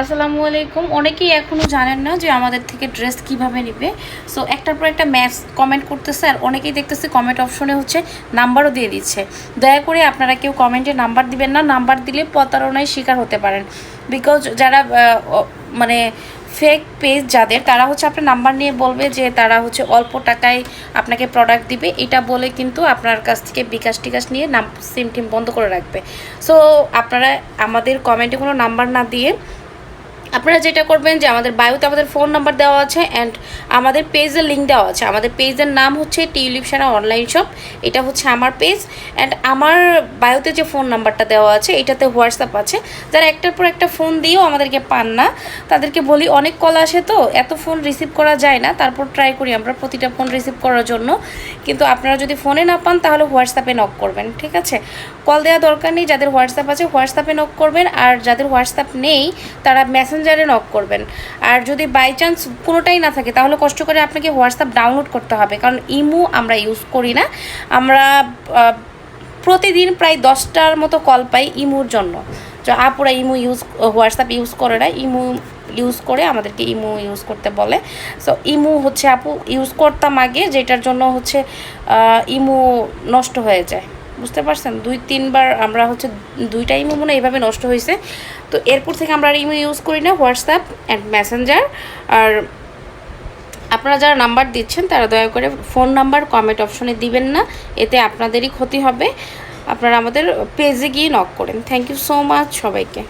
আসসালামু আলাইকুম। অনেকেই এখনও জানেন না যে আমাদের থেকে ড্রেস কীভাবে নেবে। সো একটার পর একটা ম্যাচ কমেন্ট করতেছে আর অনেকেই দেখতেছে কমেন্ট অপশনে হচ্ছে নাম্বারও দিয়ে দিচ্ছে। দয়া করে আপনারা কেউ কমেন্টে নাম্বার দিবেন না। নাম্বার দিলে প্রতারণায় শিকার হতে পারেন। বিকজ যারা মানে ফেক পেজ যাদের, তারা হচ্ছে আপনার নাম্বার নিয়ে বলবে যে তারা হচ্ছে অল্প টাকায় আপনাকে প্রোডাক্ট দিবে। এটা বলে কিন্তু আপনার কাছ থেকে বিকাশ টিকাশ নিয়ে নাম সিম টিম বন্ধ করে রাখবে। সো আপনারা আমাদের কমেন্টে কোনো নাম্বার না দিয়ে আপনারা যেটা করবেন যে আমাদের বায়ুতে আমাদের ফোন নাম্বার দেওয়া আছে অ্যান্ড আমাদের পেজের লিঙ্ক দেওয়া আছে। আমাদের পেজের নাম হচ্ছে টিউলিপ সেনা অনলাইন শপ এটা হচ্ছে আমার পেজ অ্যান্ড আমার বায়ুতে যে ফোন নাম্বারটা দেওয়া আছে, এটাতে হোয়াটসঅ্যাপ আছে। যারা একটার পর একটা ফোন দিয়েও আমাদেরকে পান না, তাদেরকে বলি অনেক কল আসে তো, এত ফোন রিসিভ করা যায় না, তারপর ট্রাই করি আমরা প্রতিটা ফোন রিসিভ করার জন্য। কিন্তু আপনারা যদি ফোনে না পান, তাহলে হোয়াটসঅ্যাপে নক করবেন, ঠিক আছে? কল দেওয়া দরকার নেই, যাদের হোয়াটসঅ্যাপ আছে হোয়াটসঅ্যাপে নক করবেন, আর যাদের হোয়াটসঅ্যাপ নেই, তারা মেসেঞ্জারে নক করবেন। আর যদি বাই চান্স কোনোটাই না থাকে, তাহলে কষ্ট করে আপনাকে হোয়াটসঅ্যাপ ডাউনলোড করতে হবে। কারণ ইমো আমরা ইউজ করি না। আমরা প্রতিদিন প্রায় দশটার মতো কল পাই ইমোর জন্য। আপুরা ইমো ইউজ হোয়াটসঅ্যাপ ইউজ করে না। ইমো ইউজ করে আমাদেরকে ইমো ইউজ করতে বলে। সো ইমো হচ্ছে আপু ইউজ করতাম আগে, যেটার জন্য হচ্ছে ইমো নষ্ট হয়ে যায়। বুঝতে পারছেন? দুই, তিনবার আমরা হচ্ছে দুই ইমো মনে এইভাবে নষ্ট হয়েছে। তো এরপর থেকে আমরা আর ইমো ইউজ করি না হোয়াটসঅ্যাপ অ্যান্ড ম্যাসেঞ্জার আর আপনারা যারা নাম্বার দিচ্ছেন, তারা দয়া করে ফোন নাম্বার কমেন্ট অপশনে দিবেন না। এতে আপনাদেরই ক্ষতি হবে। আপনারা আমাদের পেজে গিয়ে নক করেন। থ্যাংক ইউ সো মাচ সবাইকে।